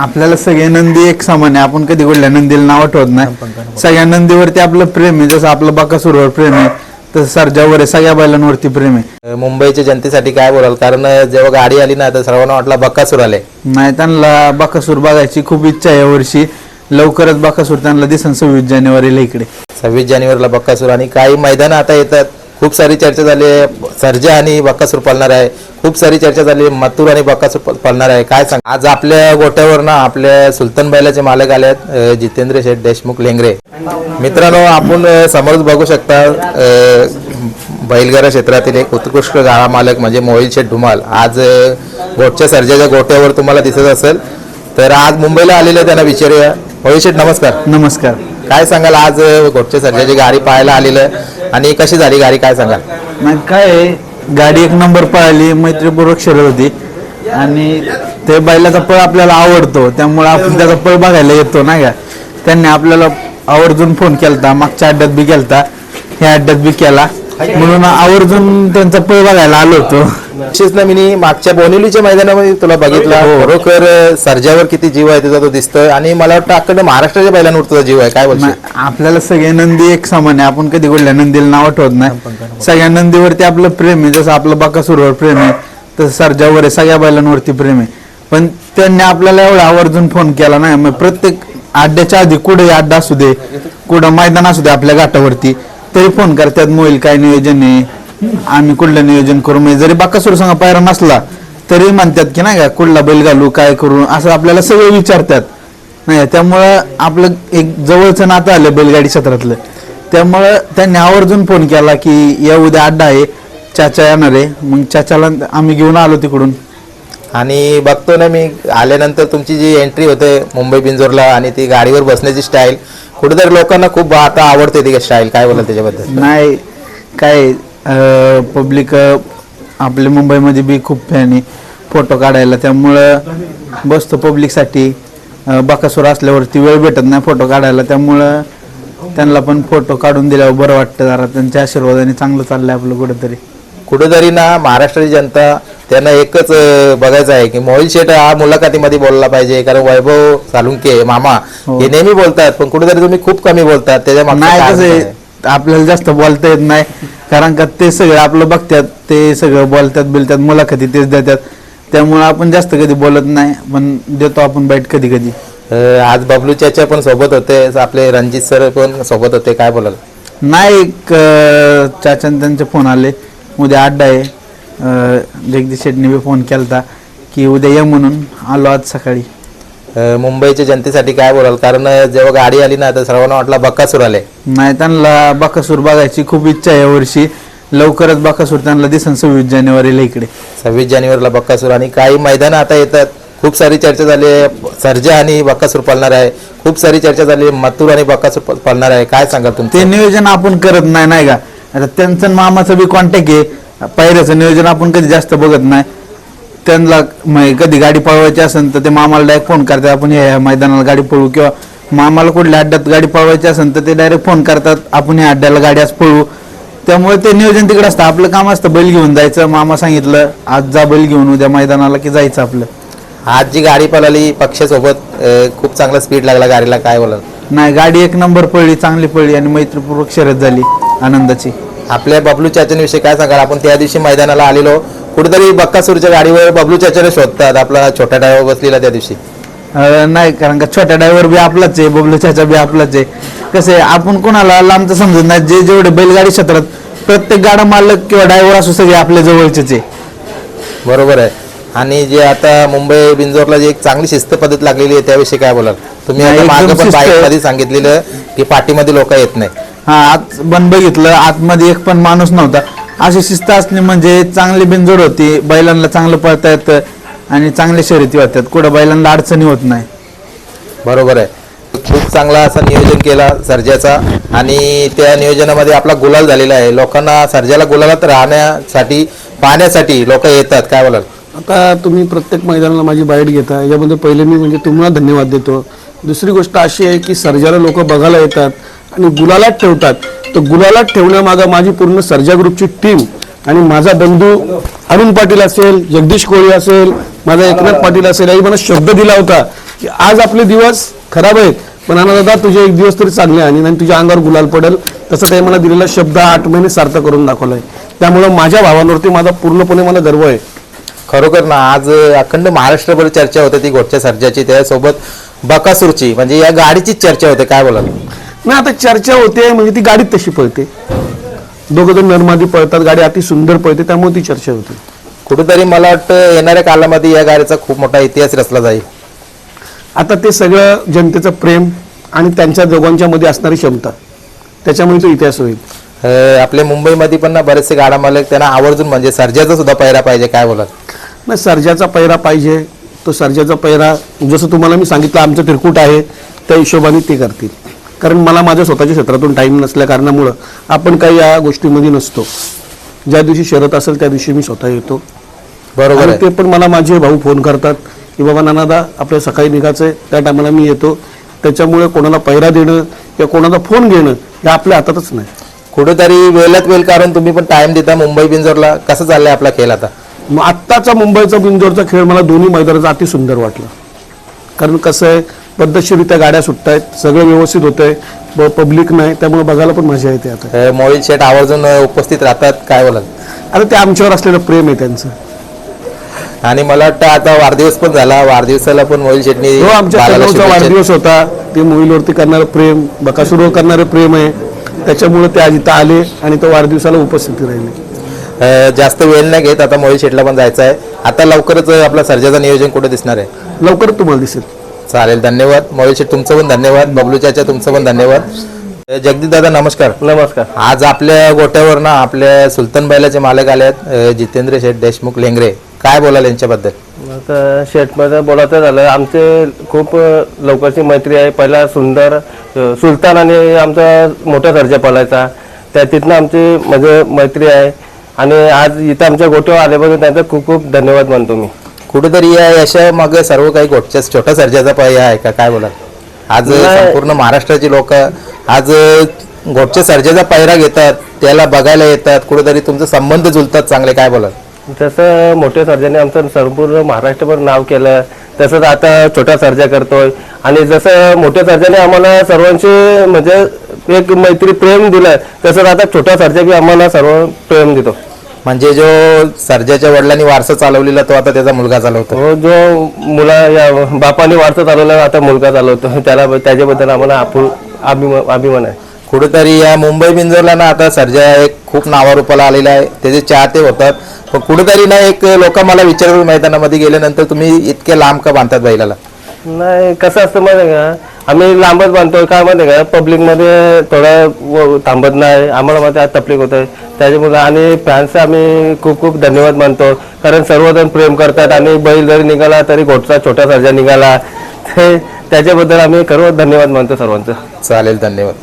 आपल्याला सगळे नंदी एक समान आहे. आपण कधी कुठल्या नंदीला नाव ठेवत नाही. सगळ्या नंदीवरती आपलं प्रेम आहे. जसं आपलं बाकासुरवर प्रेम आहे तसं सरजावर आहे सगळ्या बैलांवरती प्रेम आहे. मुंबईच्या जनतेसाठी काय बोलाल? कारण जेव्हा गाडी आली ना तर सर्वांना वाटला बक्कासूर आले नाही त्यांना बाकासूर बघायची खूप इच्छा आहे यावर्षी लवकरच बाकासूर त्यांना दिसन सव्वीस जानेवारीला इकडे. सव्वीस जानेवारीला बक्कासूर आणि काही मैदान आता येतात. खूप सारी चर्चा झाली आहे. सर्जा आणि बक्कासूर पळणार आहे. खूप सारी चर्चा झाली मथुर आणि बक्कासूर प- पळणार आहे. काय सांग? आज आपल्या गोट्यावर ना आपल्या सुलतान बैलाचे मालक आले आहेत जितेंद्र शेठ देशमुख लेंगरे. मित्रांनो आपण समोरच बघू शकता बैलगाडा क्षेत्रातील एक उत्कृष्ट गाळा मालक म्हणजे मोहिल शेठ धुमाल. आज गोटच्या सर्जाच्या गोट्यावर तुम्हाला दिसत असेल. तर आज मुंबईला आलेले त्यांना विचारूया. मोहिल शेठ नमस्कार. नमस्कार. काय सांगाल? आज गोटच्या सर्जाची गाडी पाहायला आलेलं आणि कशी झाली गाडी? काय सांगा नाही काय आहे, गाडी एक नंबर पळाली मैत्रीपूर्वक शरीर होती. आणि ते बैलाचा पळ आपल्याला आवडतो त्यामुळे आपण त्याचा पळ बघायला येतो नाही का त्यांनी आपल्याला आवर्जून फोन केलता मागच्या अड्ड्यात बी केलता ह्या अड्ड्यात बी केला. म्हणून आवर्जून त्यांचा पळ बघायला आलो होतो. विशेष ना मी मागच्या बोनिवलीच्या मैदानामध्ये तुला बघितलं. खरोखर अं, सर्जावर किती जीव आहे तुझा तो दिसतोय. आणि मला वाटतं अख्खा महाराष्ट्राच्या बैलांवर तुझा जीव आहे. काय बोलतो आपल्याला सगळे नंदी एक समान आहे. आपण कधी कुठल्या नंदीला नाव ठेवत नाही. सगळ्या नंदीवरती आपलं प्रेम आहे. जसं आपलं बाकासुरवर प्रेम आहे तसं सरजावर आहे. सगळ्या बैलांवरती प्रेम आहे. पण त्यांनी आपल्याला एवढा आवर्जून फोन केला नाही. मग प्रत्येक अड्ड्याच्या आधी कुठे अड्डा असू दे कुठं मैदान असू दे आपल्या घाटावरती तरी फोन करतात. मोईल काय नियोजन आहे? आम्ही कुठलं नियोजन करू? म्हणजे जरी बाकासूर संघ पायरा नसला तरी म्हणतात की नाही का कुठला बैल घालू काय करू असं आपल्याला सगळे विचारतात. नाही त्यामुळं आपलं एक जवळचं नातं आलं बैलगाडी क्षेत्रातलं. त्यामुळं त्यांनी आवर्जून फोन केला की या उद्या अड्डा आहे चाचा येणार आहे. मग चाचाला आम्ही घेऊन आलो तिकडून. आणि बघतो ना मी आल्यानंतर तुमची जी एंट्री होते मुंबई बिंजोरला आणि ती गाडीवर बसण्याची स्टाईल कुठेतरी लोकांना खूप आता आवडते ती स्टाईल काय बोलाल त्याच्याबद्दल? नाही काय पब्लिक आपल्या मुंबईमध्ये बी खूप फॅन आहे. फोटो काढायला. त्यामुळं बसतो पब्लिकसाठी बाकासूर असल्यावरती वेळ भेटत नाही फोटो काढायला. त्यामुळं त्यांना पण फोटो काढून दिल्यावर बरं वाटतं जरा. त्यांच्या आशीर्वादाने चांगलं चाललंय आपलं कुठेतरी. कुठेतरी ना महाराष्ट्राची जनता त्यांना एकच बघायचं आहे की मोहिल शेठ हा मुलाखतीमध्ये बोलला पाहिजे. कारण वैभव सालुंके मामा हो. हे नेहमी बोलतात. पण कुठेतरी तुम्ही खूप कमी बोलतात. त्याच्या आपल्याला जास्त बोलता येत नाही. कारण का ते सगळं आपलं बघतात ते सगळं बोलतात बिलतात मुलाखती तेच देतात. त्यामुळे आपण जास्त कधी बोलत नाही पण देतो आपण बाईट कधी कधी. आज बबलू चाचा पण सोबत होते आपले रणजित सर पण सोबत होते काय बोलाल? नाही एक चाचान त्यांचे फोन आले. उद्या अड्डा आहे. अं, जगदीश शेट्टी बी फोन केलता की उद्या ये म्हणून आलो आज सकाळी. मुंबईच्या जनतेसाठी काय बोलाल? कारण जेव्हा गाडी आली ना तर सर्वांना वाटला बक्कासूर आले. नाही त्यांना बाकासूर बघायची खूप इच्छा आहे यावर्षी लवकरच बाकासूर त्यांना दिसन सव्वीस जानेवारीला इकडे. सव्वीस जानेवारीला बक्कासूर आणि काही मैदान आता येतात. खूप सारी चर्चा झाली आहे. सर्जा आणि बक्कासूर पळणार आहे. खूप सारी चर्चा झाली आहे. मथुर आणि बक्कासूर प- पळणार आहे. काय सांगाल ते तुमचं नियोजन आपण करत नाही नाही का? आता त्यांचं आणि मामाचं बी कॉन्टॅक्ट आहे. पायऱ्याचं नियोजन आपण कधी जास्त बघत नाही. त्यांना कधी गाडी पळवायची असेल तर ते मामाला डायरेक्ट फोन करतात. आपण या मैदानाला गाडी पळवू किंवा मामाला कुठल्या अड्ड्यात गाडी पळवायची असेल तर ते डायरेक्ट फोन करतात. आपण या अड्ड्याला गाडी आज पळवू. त्यामुळे ते नियोजन तिकडे असतं. आपलं काम असतं बैल घेऊन जायचं. मामा सांगितलं आज जा बैल घेऊन उद्या मैदानाला की जायचं आपलं. आज जी गाडी पळाली पक्षासोबत अं, खूप चांगला स्पीड लागला गाडीला. काय बोलाल? नाही गाडी एक नंबर पळली चांगली पळली आणि मैत्रीपूर्वक शर्यत झाली आनंदाची. आपल्या बबलू चाचांविषयी काय सांगाल? आपण त्या दिवशी मैदानाला आलेलो. कुठेतरी बक्कासूरच्या गाडीवर बबलू चाचाने शोधतात आपला छोटा ड्रायव्हर बसलेला त्या दिवशी. अं, नाही कारण का छोट्या ड्रायव्हर बी आपलाच आहे बबलू चाचा बी आपलाच आहे. कसं आहे आपण कोणाला लांबचं समजत नाही जे जेवढे बैलगाडी क्षेत्रात प्रत्येक गाडा मालक किंवा ड्रायव्हर असो सगळे आपल्या जवळचेच आहे. बरोबर आहे. आणि जे आता मुंबई बिंजोरला जी एक चांगली शिस्त पद्धत लागलेली आहे त्याविषयी काय बोलाल? तुम्ही नाही, आता एकदम मागं पण शिस्त आहे. बाईकमध्ये सांगितलेलं की पाठीमध्ये लोक येत नाही. हा आत पण बघितलं आतमध्ये एक पण माणूस नव्हता. अशी शिस्त असली म्हणजे चांगली बिनजोड होती बैलांना चांगलं पळता येतं आणि चांगल्या शर्यती होतात कुठं बैलांना अडचणी होत नाही. बरोबर आहे. खूप चांगला असं नियोजन केला सर्जाचा आणि त्या नियोजनामध्ये आपला गुलाल झालेला आहे. लोकांना सर्जाला गुलालात राहण्यासाठी पाहण्यासाठी लोक येतात. काय बोलाल? आता तुम्ही प्रत्येक मैदानाला माझी बाईट घेता. याबद्दल पहिले मी म्हणजे तुम्हाला धन्यवाद देतो. दुसरी गोष्ट अशी आहे की सर्जाला लोक बघायला येतात. आणि गुलालात ठेवतात. तर गुलालात ठेवण्यामागं माझी पूर्ण सर्जा ग्रुपची टीम आणि माझा बंधू अरुण पाटील असेल जगदीश कोळी असेल माझा एकनाथ पाटील असेल याही मला शब्द दिला होता की आज आपले दिवस खराब आहेत. पण आणा दादा तुझे एक दिवस तरी चांगले आणि नाही तुझ्या अंगावर गुलाल पडेल. तसं काही मला दिलेला शब्द आठ महिने सार्थ करून दाखवलाय. त्यामुळं माझ्या भावांवरती माझा पूर्णपणे मला गर्व आहे. खरोखर ना आज अखंड महाराष्ट्रभर चर्चा होते ती घोटच्या सर्जाची. त्यासोबत बकासूरची म्हणजे या गाडीचीच चर्चा होते. काय बोला नाही आता चर्चा होते म्हणजे ती गाडीत तशी पळते. दोघं जण नर्मादी पळतात गाडी अति सुंदर पळते त्यामुळे ती चर्चा होते. कुठेतरी मला वाटतं येणाऱ्या कालामध्ये या गाडीचा खूप मोठा इतिहास रचला जाईल. आता ते सगळं जनतेचं प्रेम आणि त्यांच्या दोघांच्या मध्ये असणारी क्षमता त्याच्यामुळे तो इतिहास होईल. अं, आपल्या मुंबईमध्ये पण ना बरेचसे गाडा मालक त्यांना आवर्जून म्हणजे सर्जाचा सुद्धा पहिरा पाहिजे काय बोलाल? नाही सर्जाचा पैरा पाहिजे तो सर्जाचा पैरा जसं तुम्हाला मी सांगितलं आमचं तिरकूट आहे त्या हिशोबाने ते करतील. कारण मला माझ्या स्वतःच्या क्षेत्रातून टाईम नसल्या कारणामुळं आपण काही या गोष्टीमध्ये नसतो. ज्या दिवशी शरत असेल त्या दिवशी मी स्वतः येतो. बरोबर ते पण मला माझे भाऊ फोन करतात की बाबा नानादा आपल्या सकाळी निघायचं आहे त्या टायमाला मी येतो. त्याच्यामुळे कोणाला पैरा देणं किंवा कोणाचा फोन घेणं हे आपल्या हातातच नाही. कुठेतरी वेळात वेळ काढून तुम्ही पण टाइम देता मुंबई बिंजोरला. कसं चाललंय आपला खेळ आता? मग आत्ताचा मुंबईचा बिंदोरचा खेळ मला दोन्ही मैदानाचा अति सुंदर वाटला. कारण कसं आहे पद्धतशीरित्या गाड्या सुटत आहेत सगळं व्यवस्थित होत आहे पब्लिक नाही त्यामुळे बघायला पण मजा येते आता. मोहित शेठ आवर्जून उपस्थित राहतात काय बोलाल? आता ते आमच्यावर असलेलं प्रेम आहे त्यांचं. आणि मला वाटतं आता वाढदिवस पण झाला वाढदिवसाला पण मोहित शेठनी हो आमच्या बाळाला कन्नडचा शुभेच्छा- वाढदिवस होता. ते मोबाईलवरती करणारं प्रेम बकासुरवर करणारं प्रेम आहे. त्याच्यामुळे ते आज इथं आले आणि तो वाढदिवसाला उपस्थिती राहिली. अं, जास्त वेळ नाही घेत आता मोहित शेठला पण जायचं आहे. आता लवकरच आपला सर्जाचं नियोजन कुठे दिसणार आहे? लवकरच तुम्हाला दिसेल. चालेल धन्यवाद. मोहित शेठ तुमचं पण धन्यवाद बबलू चाचा तुमचं पण धन्यवाद. जगदीश दादा नमस्कार. नमस्कार. आज आपल्या गोट्यावर ना आपल्या सुलतान बैलाचे मालक आले आहेत जितेंद्र शेठ देशमुख लेंगरे. काय बोलाल यांच्याबद्दल? आता शेटमध्ये बोलायचं झालं आमचे खूप लवकरची मैत्री आहे. पहिला सुंदर सुलतान आणि आमचा मोठा सर्जा पळायचा त्या तिथनं आमची म्हणजे मैत्री आहे. आणि आज इथं आमच्या गोट्यावर आल्याबद्दल त्यांचा खूप खूप धन्यवाद मानतो मी. कुठेतरी या यशा मागे सर्व काही गोटच्या छोट्या सर्जाचा पाय आहे का? काय बोलाल? आज. संपूर्ण महाराष्ट्राची लोक आज गोटच्या सर्जाचा पायरा घेतात त्याला बघायला येतात कुठेतरी तुमचे संबंध जुलतात चांगले काय बोलाल? जसं मोठ्या सर्जाने आमचं संपूर्ण महाराष्ट्रभर नाव केलं तसंच आता छोटा सर्जा करतोय. आणि जसं मोठ्या सर्जाने आम्हाला सर्वांचे म्हणजे एक मैत्री प्रेम दिलं तसंच आता छोटा सर्जा बी आम्हाला सर्व प्रेम देतो. म्हणजे जो सर्जाच्या वडिलांनी वारसा चालवलेला तो आता त्याचा मुलगा चालवतो हो जो मुला या बापाने वारसा चालवला आता मुलगा चालवतो त्याला त्याच्याबद्दल आम्हाला आपुल अभिमान अभिमान आहे. कुठेतरी या मुंबई बिंजरला ना आता सर्जा एक खूप नावारूपाला आलेला आहे. त्याचे चाहते होतात. पण कुठेतरी ना एक लोक मला विचारतात मैदानामध्ये गेल्यानंतर तुम्ही इतके लांब का बांधतात बैलाला? नाही कसं असतं माहिती आहे का? आम्ही लांबच बांधतोय. काय माहिती का? पब्लिकमध्ये थोडं व- थांबत नाही. आम्हाला माहिती तकलीफ होत. आहे त्याच्यामुळे आणि फॅन्सचे आम्ही खूप खूप धन्यवाद मानतो. कारण सर्वजण प्रेम करतात आणि बैल जरी निघाला तरी घोटचा छोटा सर्जा निघाला. ते त्याच्याबद्दल आम्ही सर्व धन्यवाद मानतो सर्वांचं. चालेल धन्यवाद.